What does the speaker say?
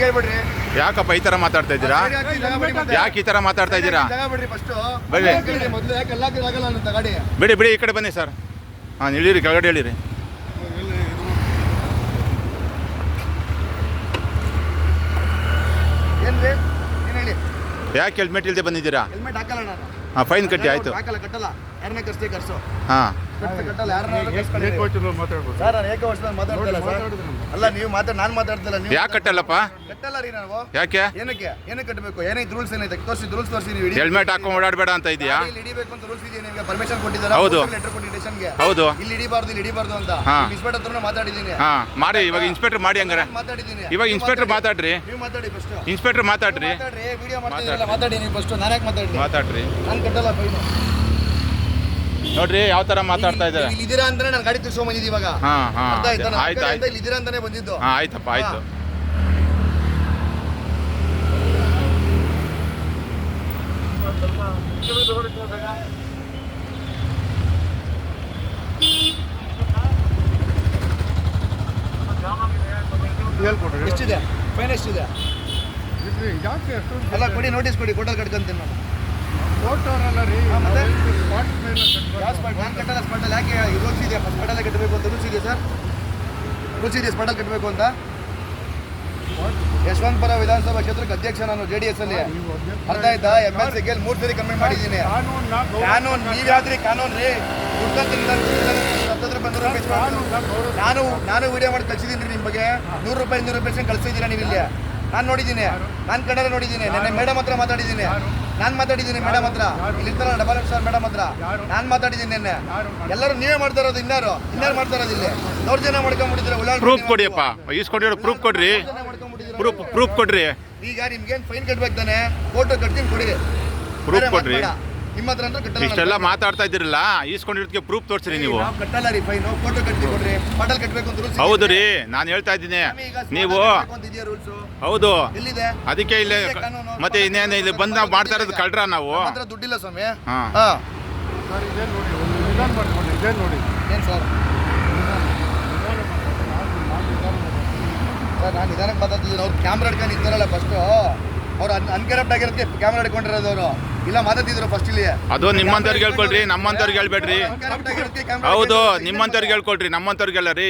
ಹೇಳ್ಬಿಡ್ರಿ. ಯಾಕಪ್ಪ ಈ ತರ ಮಾತಾಡ್ತಾ ಇದ್ದೀರಾ. ಯಾಕೆ ಈ ತರ ಮಾತಾಡ್ತಾ ಇದ್ದೀರಾ? ಬರ್ರಿ. ಮೊದಲು ಯಾಕೆ ಎಲ್ಲ ಆಗಲ್ಲ ಅಂತ ಗಾಡಿ. ಬಿಡಿ ಬಿಡಿ ಈ ಕಡೆ ಬನ್ನಿ ಸರ್. ಹಾ ಇಳಿರಿ ಕೆಳಗಡೆ ಹೇಳಿರಿ ಏನ್ರಿ ಏನ್ ಹೇಳಿ? ಯಾಕೆ ಹೆಲ್ಮೆಟ್ ಇಲ್ಲದೆ ಬಂದಿದ್ದೀರಾ? ಹೆಲ್ಮೆಟ್ ಹಾಕಲ್ಲ ನಾನು. ಹಾಂ ಫೈನ್ ಕಟ್ಟಿ ಆಯಿತು. ಹಾಕಲ್ಲ ಕಟ್ಟಲ್ಲ. ಯಾರನ್ನ ಕರ್ಸಿ ಕರ್ಸು. ಹಾಂ. ಸರ್ ನಾನು ಮಾತಾಡ್ತಿಲ್ಲ ಸರ್? ಅಲ್ಲ ನೀವು ಮಾತಾಡ್ ನಾನು ಮಾತಾಡ್ತಿಲ್ಲ ನೀವು ಯಾಕೆ ಕಟ್ಟಲ್ಲಪ್ಪ? ಕಟ್ಟಲ್ಲ ರೀ ನಾವು. ಯಾಕೆ? ಏನಕ್ಕೆ? ಏನಕ್ಕೆ ಕಟ್ಟಬೇಕು? ಏನೈತೆ ರೂಲ್ಸ್ ಏನೈತೆ ತೋರಿಸಿ ರೂಲ್ಸ್ ತೋರಿಸಿ ನೀವು ಇಡಿ ಹೆಲ್ಮೆಟ್ ಹಾಕೊಂಡು ಓಡಾಡಬೇಡ ಅಂತ ಇದೆಯಾ ಇಲ್ಲಿ ಹಿಡಿಬೇಕು ಅಂತ ರೂಲ್ಸ್ ಇದೆಯಾ ನಿಮಗೆ? ಪರ್ಮಿಷನ್ ಕೊಟ್ಟಿದ್ದಾರೆ? ಹೌದು. ಲೆಟರ್ ಕೊಟ್ಟಿದ್ದಾರೆ ಸ್ಟೇಷನ್ಗೆ ಹೌದು. ಇಲ್ಲಿ ಹಿಡಿಬಾರ್ದು ಇಲ್ಲಿ ಹಿಡಿಬಾರ್ದು ಅಂತ. ಇನ್ಸ್ಪೆಕ್ಟರ್ ಹತ್ರನೂ ಮಾತಾಡಿದ್ದೀನಿ. ಹಾ ಮಾಡಿ ಇವಾಗ ಇನ್ಸ್ಪೆಕ್ಟರ್ ಮಾಡಿ ಹಂಗಾರೆ. ಮಾತಾಡಿದ್ದೀನಿ. ಇವಾಗ ಇನ್ಸ್ಪೆಕ್ಟರ್ ಮಾತಾಡಿ. ಮಾತಾಡ್ರಿ. ನೀವು ಮಾತಾಡಿ ಫಸ್ಟ್ ಇನ್ಸ್ಪೆಕ್ಟರ್ ಮಾತಾಡ್ರಿ. ಮಾತಾಡ್ರಿ. ವಿಡಿಯೋ ಮಾಡ್ತಿದ್ದೀರಲ್ಲ ಮಾತಾಡಿ ನೀವು ಫಸ್ಟ್ ನಾನು ಯಾಕೆ ಮಾತಾಡ್ರಿ ಮಾತಾಡ್ರಿ. ನಾನು ಕಟ್ಟಲ್ಲ ಫೈನು. ನೋಡ್ರಿ ಯಾವ ತರ ಮಾತಾಡ್ತಾ ಇದ್ದಾರೆ? ಇಲ್ಲಿ ಇದ್ದೀರಾ ಅಂದ್ರೆ ನಾನು ಗಾಡಿ ತಿರ್ಸ್ಕೊಂಡ್ ಬಂದಿದ್ದು ಇವಾಗ. ಹಾ ಹಾ ಅರ್ಥ ಆಯ್ತಾ? ನಾನು ಆಯ್ತು ಆಯ್ತು. ಇಲ್ಲಿ ಇದ್ದೀರಾ ಅಂತಾನೆ ಬಂದಿದ್ದು. ಹಾ ಆಯ್ತಪ್ಪ ಆಯ್ತು. ಎಷ್ಟಿದೆ? ಫೈನ್ ಎಷ್ಟಿದೆ? ಅಲ್ಲ ಕೊಡಿ ನೋಟಿಸ್ ಕೊಡಿ ಕೋಟಲ್ ಕಟ್ಕೊಂತೀನಿ ನಾನು. ಹಾ, ಮತ್ತೆ? ಯಾವ ಸ್ಪಾಟ್ ನಾನು ಕಟ್ಟಲ್ಲ ಸ್ಪಾಟಲ್ಲಿ ಯಾಕೆ ರೂಲ್ಸ್ ಇದೆಯಾ ಸ್ಪಾಟಲ್ಲೇ ಕಟ್ಟಬೇಕು ಅಂತ ರೂಲ್ಸ್ ಇದೆಯಾ ಸರ್ ರೂಲ್ಸ್ ಇದೆ ಸ್ಪಾಟಲ್ಲಿ ಕಟ್ಟಬೇಕು ಅಂತ. ಯಶವಂತಪುರ ವಿಧಾನಸಭಾ ಕ್ಷೇತ್ರಕ್ಕೆ ಅಧ್ಯಕ್ಷ ನಾನು ಜೆ ಡಿ ಎಸ್ ಅಲ್ಲಿ. ಅರ್ಥ ಆಯ್ತಾ? ಎಂ ಎಲ್ ಸಿ ಗೆಲ್ ಮೂರು ಸರಿ ಕಮ್ಮಿ ಮಾಡಿದ್ದೀನಿ. ಕಾನೂನು, ನೀವು ಯಾವ್ದ್ರಿ? ಕಾನೂನು ರೀ. ನಾನು ನಾನು ವಿಡಿಯೋ ಮಾಡಿ ಕಳಿಸಿದ್ದೀನಿ ರೀ ನಿಮ್ಮ ಬಗ್ಗೆ ನೂರು ರೂಪಾಯಿ, ಇನ್ನೂರು ರೂಪಾಯಿ ಕಳಿಸಿದ್ದೀರಾ ನೀವು ಇಲ್ಲಿ ನಾನು ನೋಡಿದ್ದೀನಿ. ನಾನು ಕನ್ನಡ ನೋಡಿದ್ದೀನಿ. ನೆನ್ನೆ ಮೇಡಮ್ ಹತ್ರ ಮಾತಾಡಿದ್ದೀನಿ. ನಾನು ಮಾತಾಡಿದ್ದೀನಿ ಮೇಡಮ್ ಹತ್ರ. ಇಲ್ಲಿ ಇರ್ತಾರಲ್ಲ ಡಬಲ್ ಎಫ್ ಸರ್ ಮೇಡಮ್ ಹತ್ರ. ನಾನು ಮಾತಾಡಿದ್ದೀನಿ ನಿನ್ನೆ. ಎಲ್ಲರೂ ನೀವೇ ಮಾಡ್ತಾ ಇರೋದು ಇನ್ನಾರು ಇನ್ನಾರು ಮಾಡ್ತಾ ಇರೋದು ಇಲ್ಲಿ? ಜನ ಮಾಡ್ಕೊಂಡ್ಬಿಟ್ಟಿದ್ರೆ ಪ್ರೂಫ್ ಕೊಡಿಯಪ್ಪ. ಈಸ್ಕೊಂಡಿರೋ ಪ್ರೂಫ್ ಕೊಡ್ರಿ. ಪ್ರೂಫ್ ಪ್ರೂಫ್ ಕೊಡ್ರಿ. ಈಗ ನಿಮ್ಗೇನು ಫೈನ್ ಕಟ್ಬೇಕು ತಾನೆ? ಫೋಟೋ ಕಟ್ತೀನಿ ಕೊಡಿ. ಪ್ರೂಫ್ ಕೊಡ್ರಿ. ನಿಮ್ಮ ಹತ್ರ ಅಂದ್ರೆ ಕಟ್ಟಲ್ಲ ಇಷ್ಟೆಲ್ಲ. ಮಾತಾಡ್ತಾ ಇದ್ದೀರಲ್ಲ ಈಸ್ಕೊಂಡಿರೋದಕ್ಕೆ ಪ್ರೂಫ್ ತೋರಿಸ್ರಿ ನೀವು. ನಾವು ಕಟ್ಟಲ್ಲ ರೀ ಫೈನು ಫೋಟೋ ಕಟ್ಟಿ ಕೊಡ್ರಿ ಪಟಲ್ ಕಟ್ಟಬೇಕು ಅಂತ ರೂಲ್ಸ್ ಹೌದು ರೀ ನಾನು ಹೇಳ್ತಾ ಇದ್ದೀನಿ. ನೀವು ರೂಲ್ಸ್ ಹೌದು. ಎಲ್ಲಿದೆ? ಅದಕ್ಕೆ ಇಲ್ಲಿ ಇದೆ ಕಾನೂನು. ಮತ್ತೆ ಇನ್ನೇನು ಇಲ್ಲಿ ಬಂದು ನಾವು ಮಾಡ್ತಾ ಇರೋದು ಕಳ್ರ ನಾವು. ನಮ್ಮ ಹತ್ರ ದುಡ್ಡಿಲ್ಲ ಸ್ವಾಮಿ. ಹಾ. ಹಾ. ಸರ್ ಇದೇ ನೋಡಿ ಒಂದು ನಿಧಾನ ಮಾಡ್ಕೊಳ್ಳಿ ಇದೇ ನೋಡಿ. ಏನ್ ಸರ್ ಸರ್ ನಾನು ನಿಧಾನಕ್ಕೆ ಮಾತಾಡ್ತಿದ್ದೀನಿ. ಅವ್ರು ಕ್ಯಾಮ್ರಾ ಹಿಡ್ಕೊಂಡು ಇದ್ದಾರಲ್ಲ ಫಸ್ಟು ಅವ್ರು ಅನ್ ಅನ್ಕರಪ್ಟ್ ಆಗಿರುತ್ತೆ ಕ್ಯಾಮ್ರಾ ಹಿಡ್ಕೊಂಡಿರೋದು ಅವರು. ಇಲ್ಲ ಮಾತಾಡ್ತಿದ್ರು ಫಸ್ಟ್ ಇಲ್ಲಿ. ಅದು ನಿಮ್ಮಂತವ್ರಿಗೆ ಹೇಳ್ಕೊಳ್ರಿ ನಮ್ಮಂತವ್ರಿಗೆ ಹೇಳ್ಬೇಡ್ರಿ. ಹೌದು ನಿಮ್ಮಂತವ್ರಿಗೆ ಹೇಳ್ಕೊಳ್ರಿ ನಮ್ಮಂತವ್ರಿಗೆಲ್ಲ ರೀ